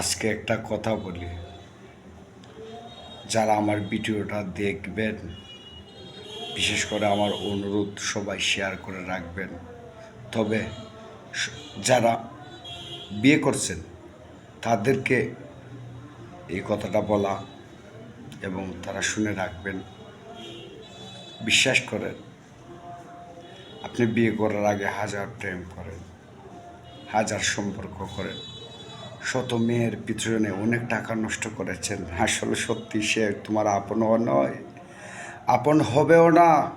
আজকে একটা কথা বলি। যারা আমার ভিডিওটা দেখবেন, বিশেষ করে আমার অনুরোধ সবাই শেয়ার করে রাখবেন। তবে যারা বিয়ে করছেন, তাদেরকে এই কথাটা বলা এবং তারা শুনে রাখবেন। বিশ্বাস করেন, আপনি বিয়ে করার আগে হাজার প্রেম করেন, হাজার সম্পর্ক করেন। শত মেয়ের পিছনে অনেক টাকা নষ্ট করেছেন। আসলে সত্যি সে তোমার আপনও নয়। আপন হবেও না।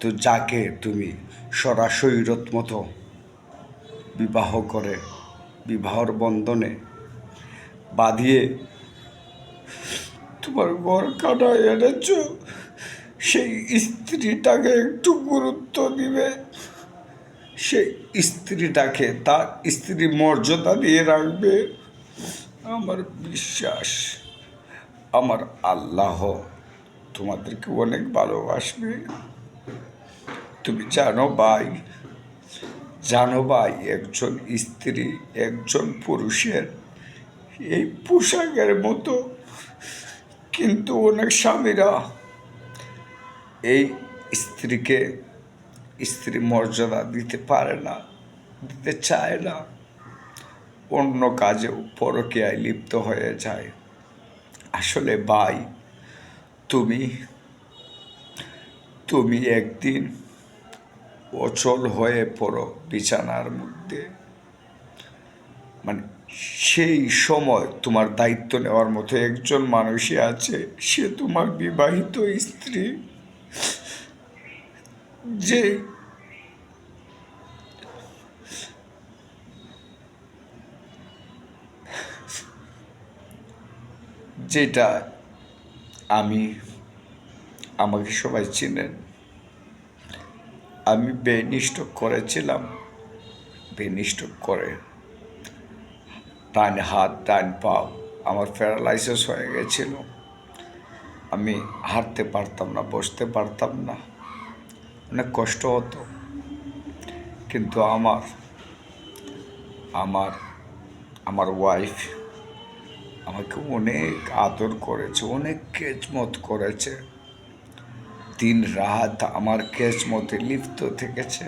তো যাকে তুমি সরাসরিরত মতো বিবাহ করে বিবাহর বন্ধনে বাঁধিয়ে তোমার ঘর কাটা এনেছ, সেই স্ত্রীটাকে একটু গুরুত্ব দিবে। সেই স্ত্রীটাকে, তার স্ত্রী মর্যাদা দিয়ে রাখবে। আমার বিশ্বাস, আমার আল্লাহ তোমাদেরকে অনেক ভালোবাসবে। তুমি জানো ভাই জানো ভাই, একজন স্ত্রী, একজন পুরুষের এই পোশাকের মতো। কিন্তু অনেক স্বামীরা এই স্ত্রীকে স্ত্রী মর্যাদা দিতে পারে না, দিতে চায় না। অন্য কাজেও পরকীয়ায় লিপ্ত হয়ে যায়। আসলে ভাই, তুমি তুমি একদিন অচল হয়ে পড়ো বিছানার মধ্যে। মানে সেই সময় তোমার দায়িত্ব নেওয়ার মতো একজন মানুষই আছে, সে তোমার বিবাহিত স্ত্রী। যে যেটা আমি, আমাকে সবাই চিনেন। আমি বেনিষ্ট করেছিলাম, বেনিষ্ট করে। ডান হাত, ডান পাও আমার প্যারালাইসিস হয়ে গেছিল। আমি হাঁটতে পারতাম না, বসতে পারতাম না। অনেক কষ্ট হতো। কিন্তু আমার আমার আমার ওয়াইফ আমাকে অনেক আদর করেছে, অনেক কেজমত করেছে। দিন রাত আমার কেজমতে লিপ্ত থেকেছে।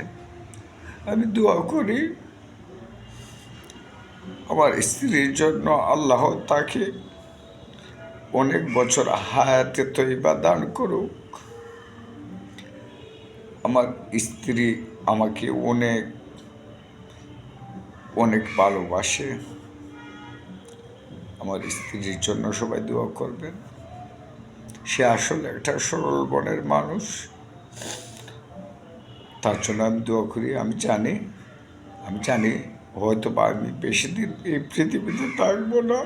আমি দোয়া করি, আমার স্ত্রীর জন্য আল্লাহ তাকে অনেক বছর হায়াতে তৈবা দান করুক। আমার স্ত্রী আমাকে অনেক অনেক ভালোবাসে। আমার স্ত্রীর জন্য সবাই দোয়া করবেন। সে আসলে একটা সরল বনের মানুষ। তার জন্য আমি দোয়া করি, আমি জানি আমি জানি হয়তো বা আমি বেশি দিন এই পৃথিবীতে থাকব না।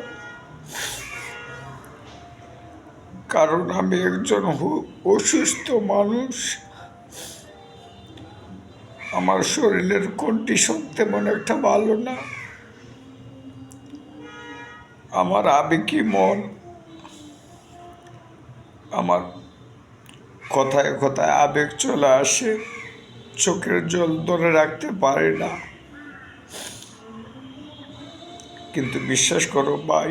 কারণ আমি একজন অসুস্থ মানুষ। আমার শরীরের কন্ডিশন তেমন একটা ভালো না? আমার আবেগী মন? আমার কথায় কথায় আবেগ চলে আসে, চোখের জল ধরে রাখতে পারে না। কিন্তু বিশ্বাস করো ভাই,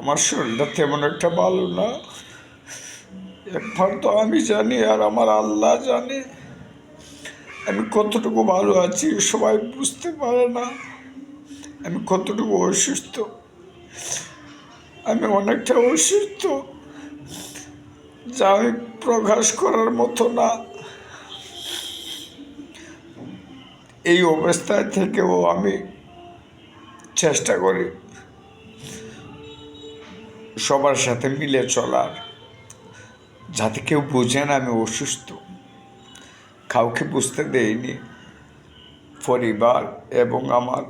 আমার শরীরটা তেমন একটা ভালো না। তো আমি জানি আর আমার আল্লাহ জানে। আমি কতটুকু ভালো আছি সবাই বুঝতে পারে না। আমি কতটুকু অসুস্থ। আমি অনেকটা অসুস্থ। যা আমি প্রকাশ করার মতো না। এই অবস্থায় থেকেও আমি চেষ্টা করি সবার সাথে মিলে চলার। যাতে কেউ বোঝে না আমি অসুস্থ। কাউকে বুঝতে দেইনি। পরিবার এবং আমার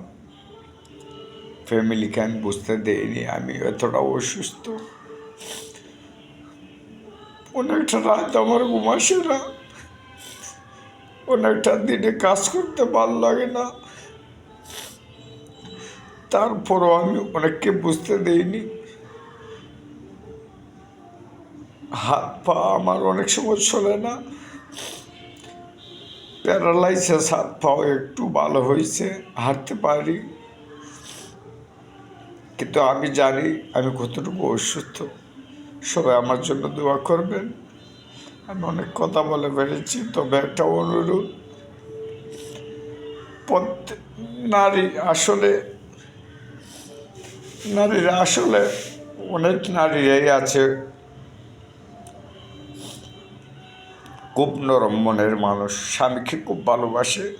ফ্যামিলিকে আমি বুঝতে দেইনি। আমি এতটা অসুস্থ। অনেকটা রাত আমার ঘুম আসে না। অনেকটা দিনে কাজ করতে ভালো লাগে না। তারপরও আমি অনেককে বুঝতে দেইনি। হাত পা আমার অনেক সময় চলে না। প্যারালাইসিস হাত পাও একটু ভালো হয়েছে, হাঁটতে পারি। কিন্তু আমি জানি আমি কতটুকু অসুস্থ। সবাই আমার জন্য দোয়া করবেন। আমি অনেক কথা বলে ফেলেছি, তবে একটা অনুরোধ। প্রত্যেক নারী আসলে, নারীরা আসলে অনেক নারীরাই আছে। খুব নরম মনের মানুষ। স্বামীকে খুব ভালোবাসে।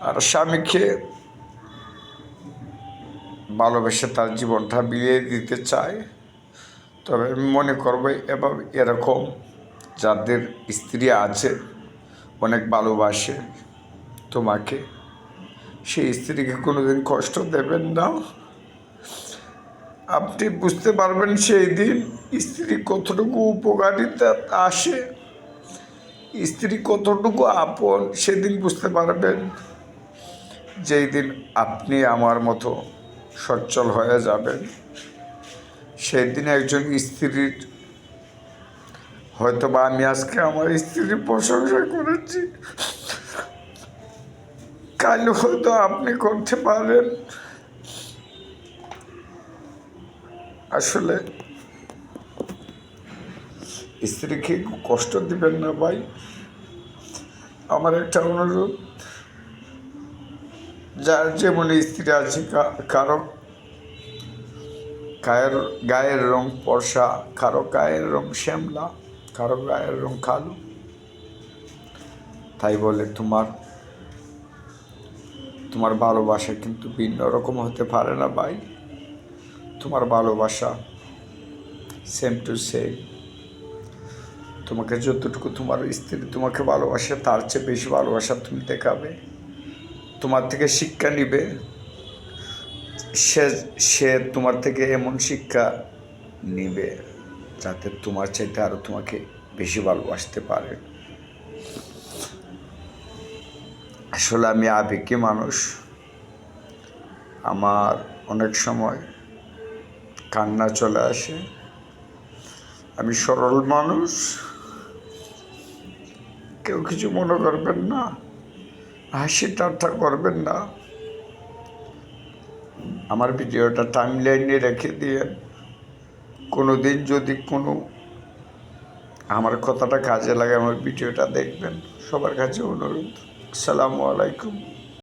আর স্বামীকে ভালোবেসে তার জীবনটা বিলিয়ে দিতে চায়। তবে আমি মনে করব এবার এরকম যাদের স্ত্রী আছে, অনেক ভালোবাসে তোমাকে, সেই স্ত্রীকে কোনোদিন কষ্ট দেবেন না। আপনি বুঝতে পারবেন সেই দিন স্ত্রী কতটুকু উপকারিতা আসে। স্ত্রী কতটুকু আপন, সেদিন বুঝতে পারবেন। যেই দিন আপনি আমার মতো সচ্ছল হয়ে যাবেন, সেই দিন একজন স্ত্রীর হয়তো বা আমি আজকে আমার স্ত্রীর প্রশংসা করেছি। কাল হয়তো আপনি করতে পারেন। আসলে স্ত্রীকে কষ্ট দিবেন না ভাই। আমার একটা অনুরোধ, যার যেমন স্ত্রী আছে কারও গায়ের গায়ের রং পরশা কারও গায়ের রং শ্যামলা, কারও গায়ের রং কালো। তাই বলে তোমার তোমার ভালোবাসা কিন্তু ভিন্ন রকম হতে পারে না ভাই। তোমার ভালোবাসা সেম টু সেম তোমাকে যতটুকু তোমার স্ত্রী তোমাকে ভালোবাসে, তার চেয়ে বেশি ভালোবাসা তুমি দেখাবে। তোমার থেকে শিক্ষা নিবে। সে সে তোমার থেকে এমন শিক্ষা নিবে যাতে তোমার চাইতে আরও তোমাকে বেশি ভালোবাসতে পারে। আসলে আমি আবেগী মানুষ। আমার অনেক সময় কান্না চলে আসে। আমি সরল মানুষ। কেউ কিছু মনে করবেন না। হাসি ঠাট্টা করবেন না। আমার ভিডিওটা টাইম লাইনে রেখে দিয়ে কোনো দিন যদি কোনো আমার কথাটা কাজে লাগে, আমার ভিডিওটা দেখবেন। সবার কাছে অনুরোধ। আসসালামু আলাইকুম।